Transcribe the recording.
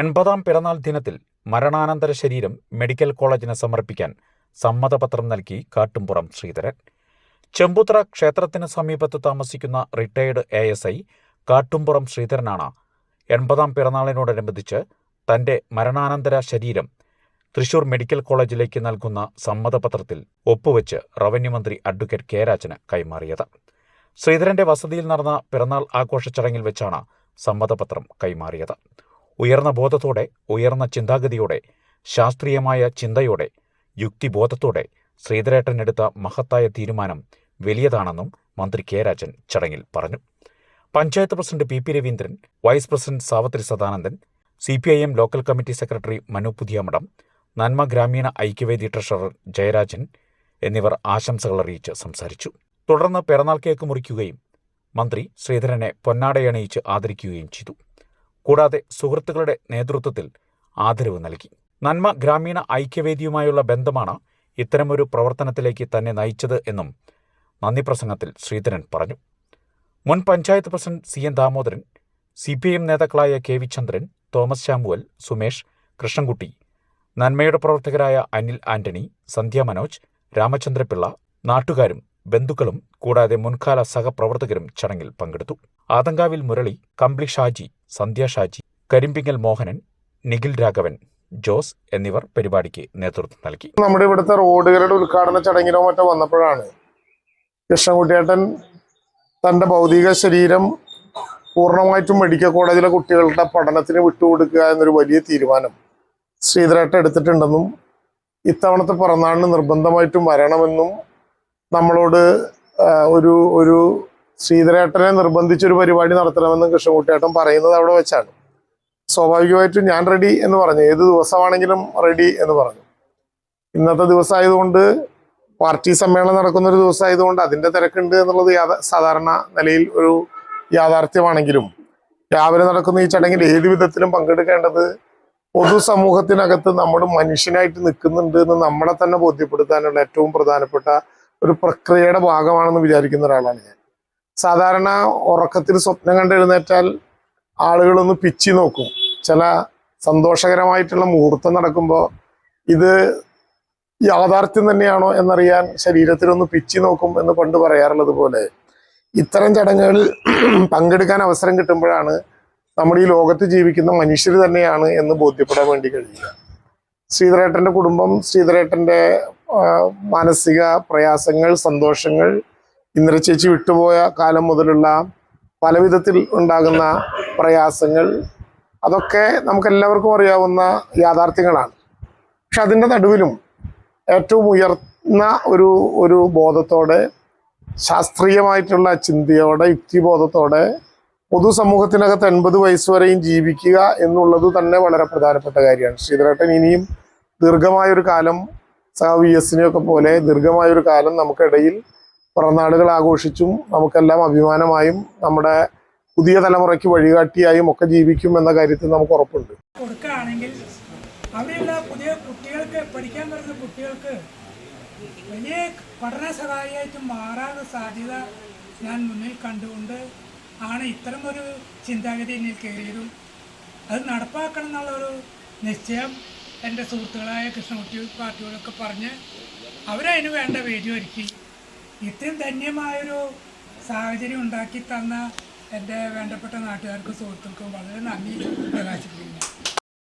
എൺപതാം പിറന്നാൾ ദിനത്തിൽ മരണാനന്തര ശരീരം മെഡിക്കൽ കോളേജിന് സമർപ്പിക്കാൻ സമ്മതപത്രം നൽകി കാട്ടുംപുറം ശ്രീധരൻ. ചെമ്പുത്ര ക്ഷേത്രത്തിന് സമീപത്ത് താമസിക്കുന്ന retired A S I Kattumpuram ശ്രീധരനാണ്. എൺപതാം പിറന്നാളിനോടനുബന്ധിച്ച് തന്റെ മരണാനന്തര ശരീരം തൃശൂർ മെഡിക്കൽ കോളേജിലേക്ക് നൽകുന്ന സമ്മതപത്രത്തിൽ ഒപ്പുവെച്ച് റവന്യൂ മന്ത്രി അഡ്വക്കേറ്റ് കെ രാജന് കൈമാറിയത്. ശ്രീധരന്റെ വസതിയിൽ നടന്ന പിറന്നാൾ ആഘോഷ ചടങ്ങിൽ വെച്ചാണ് സമ്മതപത്രം കൈമാറിയത്. ഉയർന്ന ബോധത്തോടെ ഉയർന്ന ചിന്താഗതിയോടെ ശാസ്ത്രീയമായ ചിന്തയോടെ യുക്തിബോധത്തോടെ ശ്രീധരേട്ടൻ എടുത്ത മഹത്തായ തീരുമാനം വലിയതാണെന്നും മന്ത്രി കെ രാജൻ ചടങ്ങിൽ പറഞ്ഞു. Panchayat president P P Raveendran vice president Savithri Sadanandan C P I M local committee secretary Manu Puthiyamadam നന്മ ഗ്രാമീണ ഐക്യവേദി ട്രഷറർ ജയരാജൻ എന്നിവർ ആശംസകൾ അറിയിച്ച് സംസാരിച്ചു. തുടർന്ന് പിറന്നാൾ കേക്ക് മുറിക്കുകയും മന്ത്രി ശ്രീധരനെ പൊന്നാടയണിയിച്ച് ആദരിക്കുകയും ചെയ്തു. കൂടാതെ സുഹൃത്തുക്കളുടെ നേതൃത്വത്തിൽ ആദരവ് നൽകി. നന്മ ഗ്രാമീണ ഐക്യവേദിയുമായുള്ള ബന്ധമാണ് ഇത്തരമൊരു പ്രവർത്തനത്തിലേക്ക് തന്നെ നയിച്ചത് എന്നും നന്ദി പ്രസംഗത്തിൽ ശ്രീധരൻ പറഞ്ഞു. മുൻ panchayat president C. N. Damodaran C P I M നേതാക്കളായ കെ. വി. ചന്ദ്രൻ തോമസ് ശാമുവൽ സുമേഷ് കൃഷ്ണൻകുട്ടി നന്മയുടെ പ്രവർത്തകരായ അനിൽ ആന്റണി സന്ധ്യ മനോജ് രാമചന്ദ്രപിള്ള നാട്ടുകാരും ബന്ധുക്കളും കൂടാതെ മുൻകാല സഹപ്രവർത്തകരും ചടങ്ങിൽ പങ്കെടുത്തു. ആതങ്കാവിൽ മുരളി കമ്പിളി ഷാജി സന്ധ്യ ഷാജി കരിമ്പിങ്ങൽ മോഹനൻ നിഖിൽ രാഘവൻ ജോസ് എന്നിവർ പരിപാടിക്ക് നേതൃത്വം നൽകി. നമ്മുടെ ഇവിടുത്തെ റോഡുകളുടെ ഉദ്ഘാടന ചടങ്ങിലോ മറ്റോ വന്നപ്പോഴാണ് കൃഷ്ണൻകുട്ടിയേട്ടൻ തന്റെ ഭൗതിക ശരീരം പൂർണമായിട്ടും മെഡിക്കൽ കോളേജിലെ കുട്ടികളുടെ പഠനത്തിന് വിട്ടുകൊടുക്കുക എന്നൊരു വലിയ തീരുമാനം ശ്രീധരേട്ടൻ എടുത്തിട്ടുണ്ടെന്നും ഇത്തവണത്തെ പിറന്നാളിന് നിർബന്ധമായിട്ടും വരണമെന്നും നമ്മളോട് ഒരു ഒരു ശ്രീധരേട്ടനെ നിർബന്ധിച്ചൊരു പരിപാടി നടത്തണമെന്നും കൃഷ്ണൻകുട്ടിയേട്ടൻ പറയുന്നത് അവിടെ വെച്ചാണ്. സ്വാഭാവികമായിട്ടും ഞാൻ റെഡി എന്ന് പറഞ്ഞു. ഏത് ദിവസമാണെങ്കിലും റെഡി എന്ന് പറഞ്ഞു. ഇന്നത്തെ ദിവസമായതുകൊണ്ട് പാർട്ടി സമ്മേളനം നടക്കുന്ന ഒരു ദിവസമായതുകൊണ്ട് അതിന്റെ തിരക്കുണ്ട് എന്നുള്ളത് സാധാരണ നിലയിൽ ഒരു യാഥാർത്ഥ്യമാണെങ്കിലും രാവിലെ നടക്കുന്ന ഈ ചടങ്ങിൽ ഏത് വിധത്തിലും പങ്കെടുക്കേണ്ടത് പൊതുസമൂഹത്തിനകത്ത് നമ്മൾ മനുഷ്യനായിട്ട് നിൽക്കുന്നുണ്ട് എന്ന് നമ്മളെ തന്നെ ബോധ്യപ്പെടുത്താനുള്ള ഏറ്റവും പ്രധാനപ്പെട്ട ഒരു പ്രക്രിയയുടെ ഭാഗമാണെന്ന് വിചാരിക്കുന്ന ഒരാളാണ് ഞാൻ. സാധാരണ ഉറക്കത്തിൽ സ്വപ്നം കണ്ട് എഴുന്നേറ്റാൽ ആളുകളൊന്ന് പിച്ചി നോക്കും. ചില സന്തോഷകരമായിട്ടുള്ള മുഹൂർത്തം നടക്കുമ്പോൾ ഇത് യാഥാർത്ഥ്യം തന്നെയാണോ എന്നറിയാൻ ശരീരത്തിലൊന്ന് പിച്ചി നോക്കും എന്ന് പണ്ട് പറയാറുള്ളത് പോലെ ഇത്തരം ചടങ്ങുകളിൽ പങ്കെടുക്കാൻ അവസരം കിട്ടുമ്പോഴാണ് നമ്മൾ ഈ ലോകത്ത് ജീവിക്കുന്ന മനുഷ്യർ തന്നെയാണ് എന്ന് ബോധ്യപ്പെടാൻ വേണ്ടി കഴിയുക. ശ്രീധരേട്ടന്റെ കുടുംബം ശ്രീധരേട്ടന്റെ മാനസിക പ്രയാസങ്ങൾ സന്തോഷങ്ങൾ ഇന്ദ്ര ചേച്ചി വിട്ടുപോയ കാലം മുതലുള്ള പല വിധത്തിൽ ഉണ്ടാകുന്ന പ്രയാസങ്ങൾ അതൊക്കെ നമുക്കെല്ലാവർക്കും അറിയാവുന്ന യാഥാർത്ഥ്യങ്ങളാണ്. പക്ഷെ അതിന്റെ നടുവിലും ഏറ്റവും ഉയർന്ന ഒരു ഒരു ബോധത്തോടെ ശാസ്ത്രീയമായിട്ടുള്ള ചിന്തയോടെ യുക്തിബോധത്തോടെ പൊതുസമൂഹത്തിനകത്ത് എൺപത് വയസ്സ് വരെയും ജീവിക്കുക എന്നുള്ളത് തന്നെ വളരെ പ്രധാനപ്പെട്ട കാര്യമാണ്. ശ്രീധരേട്ടൻ ഇനിയും ദീർഘമായൊരു കാലം വി എസിനെയൊക്കെ പോലെ ദീർഘമായൊരു കാലം നമുക്കിടയിൽ പിറന്നാളുകൾ ആഘോഷിച്ചും നമുക്കെല്ലാം അഭിമാനമായും നമ്മുടെ പുതിയ തലമുറയ്ക്ക് വഴികാട്ടിയായും ഒക്കെ ജീവിക്കും എന്ന കാര്യത്തിൽ നമുക്ക് ഉറപ്പുണ്ട്. കൊടുക്കുകയാണെങ്കിൽ അവിടെയുള്ള പുതിയ കുട്ടികൾക്ക് പഠിക്കാൻ വരുന്ന കുട്ടികൾക്ക് വലിയ പഠന സഹായിയായിട്ട് മാറാൻ സാധ്യത ഞാൻ മുന്നിൽ കണ്ടുകൊണ്ട് ആണ് ഇത്തരമൊരു ചിന്താഗതി എന്നിൽ കയറിയതും. അത് നടപ്പാക്കണം എന്നുള്ളൊരു നിശ്ചയം എന്റെ സുഹൃത്തുക്കളായ കൃഷ്ണകുട്ടി പാർട്ടികളൊക്കെ പറഞ്ഞ് അവരതിന് വേണ്ട വേദി ഒരുക്കി. ഇത്രയും ധന്യമായൊരു സാഹചര്യം ഉണ്ടാക്കി തന്ന എന്റെ വേണ്ടപ്പെട്ട നാട്ടുകാർക്കും സുഹൃത്തുക്കൾക്കും വളരെ നന്ദി. പ്രകാശിപ്പിക്കുന്നു.